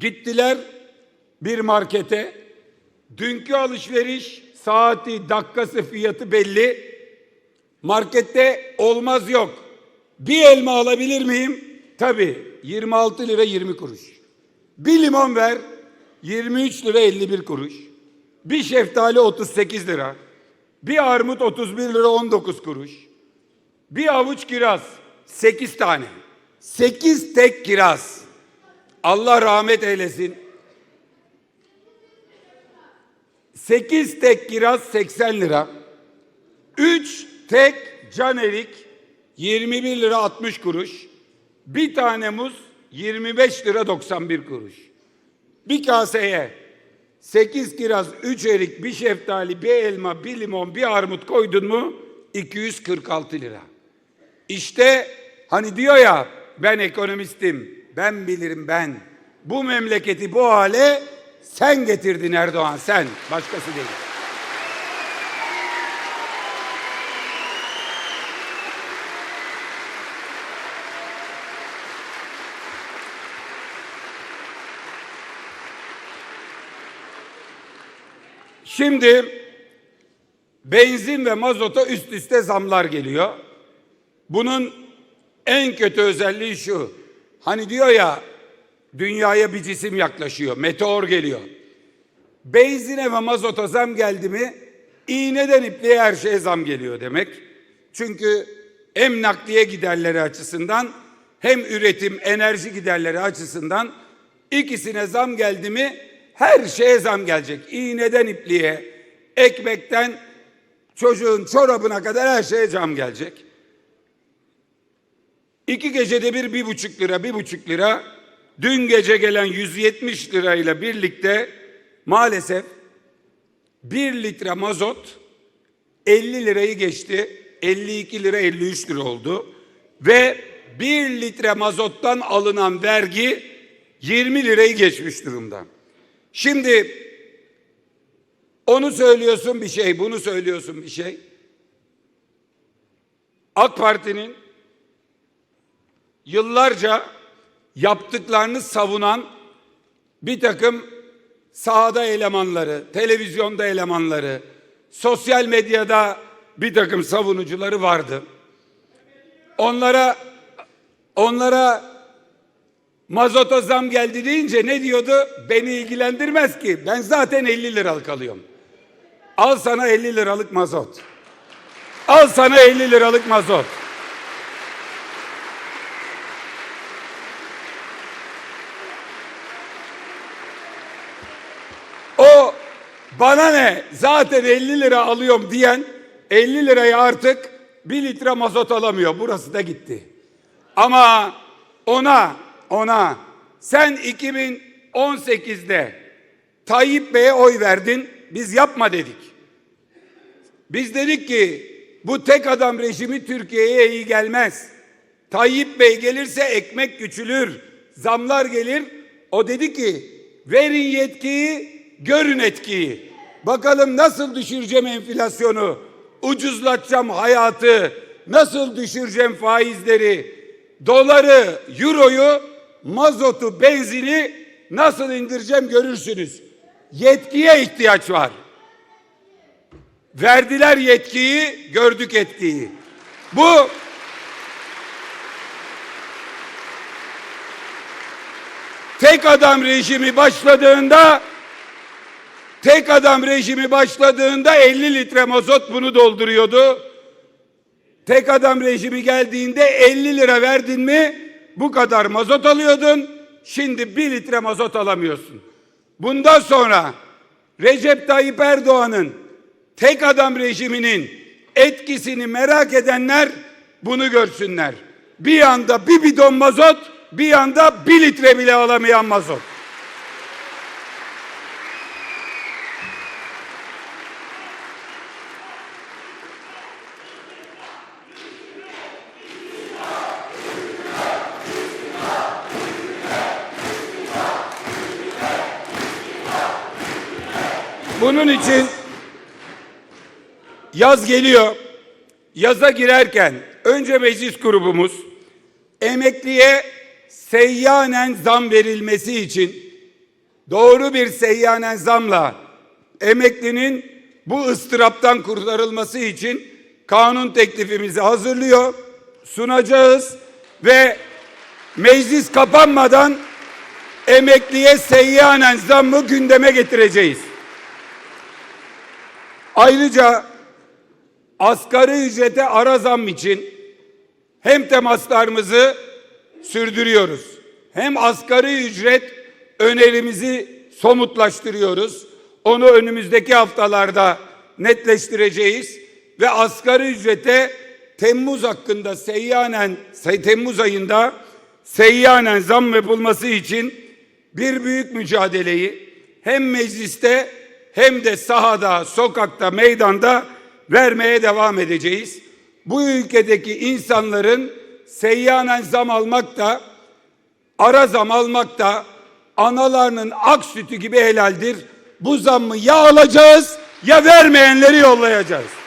Gittiler bir markete. Dünkü alışveriş saati, dakikası, fiyatı belli. Markette olmaz yok. Bir elma alabilir miyim? Tabii 26 lira 20 kuruş. Bir limon ver 23 lira 51 kuruş. Bir şeftali 38 lira. Bir armut 31 lira 19 kuruş. Bir avuç kiraz 8 tane. 8 tek kiraz. Allah rahmet eylesin. 8 tek kiraz 80 lira. 3 tek can erik 21 lira 60 kuruş. Bir tane muz 25 lira 91 kuruş. Bir kaseye 8 kiraz, 3 erik, bir şeftali, bir elma, bir limon, bir armut koydun mu 246 lira. İşte hani diyor ya ben ekonomistim, ben bilirim ben. Bu memleketi bu hale sen getirdin Erdoğan sen, başkası değil. Şimdi benzin ve mazota üst üste zamlar geliyor. Bunun en kötü özelliği şu. Hani diyor ya dünyaya bir cisim yaklaşıyor, meteor geliyor. Benzine ve mazota zam geldi mi iğneden ipliğe her şeye zam geliyor demek. Çünkü hem nakliye giderleri açısından hem üretim enerji giderleri açısından ikisine zam geldi mi her şeye zam gelecek. İğneden ipliğe, ekmekten çocuğun çorabına kadar her şeye zam gelecek. İki gecede bir bir buçuk lira, bir buçuk lira. Dün gece gelen 170 lirayla birlikte maalesef bir litre mazot 50 lirayı geçti. 52 lira 53 lira oldu. Ve bir litre mazottan alınan vergi 20 lirayı geçmiş durumda. Şimdi onu söylüyorsun bir şey, bunu söylüyorsun bir şey. AK Parti'nin yıllarca yaptıklarını savunan bir takım sahada elemanları, televizyonda elemanları, sosyal medyada bir takım savunucuları vardı. Onlara onlara mazota zam geldi deyince ne diyordu? Beni ilgilendirmez ki. Ben zaten 50 liralık alıyorum. Al sana 50 liralık mazot. Al sana 50 liralık mazot. O bana ne zaten 50 lira alıyorum diyen 50 liraya artık 1 litre mazot alamıyor. Burası da gitti. Ama ona ona sen 2018'de Tayyip Bey'e oy verdin. Biz yapma dedik. Biz dedik ki bu tek adam rejimi Türkiye'ye iyi gelmez. Tayyip Bey gelirse ekmek küçülür, zamlar gelir. O dedi ki verin yetkiyi, görün etkiyi. Bakalım nasıl düşüreceğim enflasyonu, ucuzlatacağım hayatı, nasıl düşüreceğim faizleri, doları, euroyu, mazotu, benzini nasıl indireceğim görürsünüz. Yetkiye ihtiyaç var. Verdiler yetkiyi, gördük etkiyi. Bu tek adam rejimi başladığında tek adam rejimi başladığında 50 litre mazot bunu dolduruyordu. Tek adam rejimi geldiğinde 50 lira verdin mi bu kadar mazot alıyordun. Şimdi 1 litre mazot alamıyorsun. Bundan sonra Recep Tayyip Erdoğan'ın tek adam rejiminin etkisini merak edenler bunu görsünler. Bir anda bir bidon mazot, bir anda bir litre bile alamayan mazot. Bunun için yaz geliyor. Yaza girerken önce meclis grubumuz emekliye seyyanen zam verilmesi için doğru bir seyyanen zamla emeklinin bu ıstıraptan kurtarılması için kanun teklifimizi hazırlıyor, sunacağız ve meclis kapanmadan emekliye seyyanen zammı gündeme getireceğiz. Ayrıca asgari ücrete ara zam için hem temaslarımızı sürdürüyoruz. Hem asgari ücret önerimizi somutlaştırıyoruz. Onu önümüzdeki haftalarda netleştireceğiz ve asgari ücrete Temmuz hakkında seyyanen Temmuz ayında seyyanen zam yapılması için bir büyük mücadeleyi hem mecliste hem de sahada, sokakta, meydanda vermeye devam edeceğiz. Bu ülkedeki insanların seyyanen zam almak da, ara zam almak da analarının ak sütü gibi helaldir. Bu zammı ya alacağız ya vermeyenleri yollayacağız.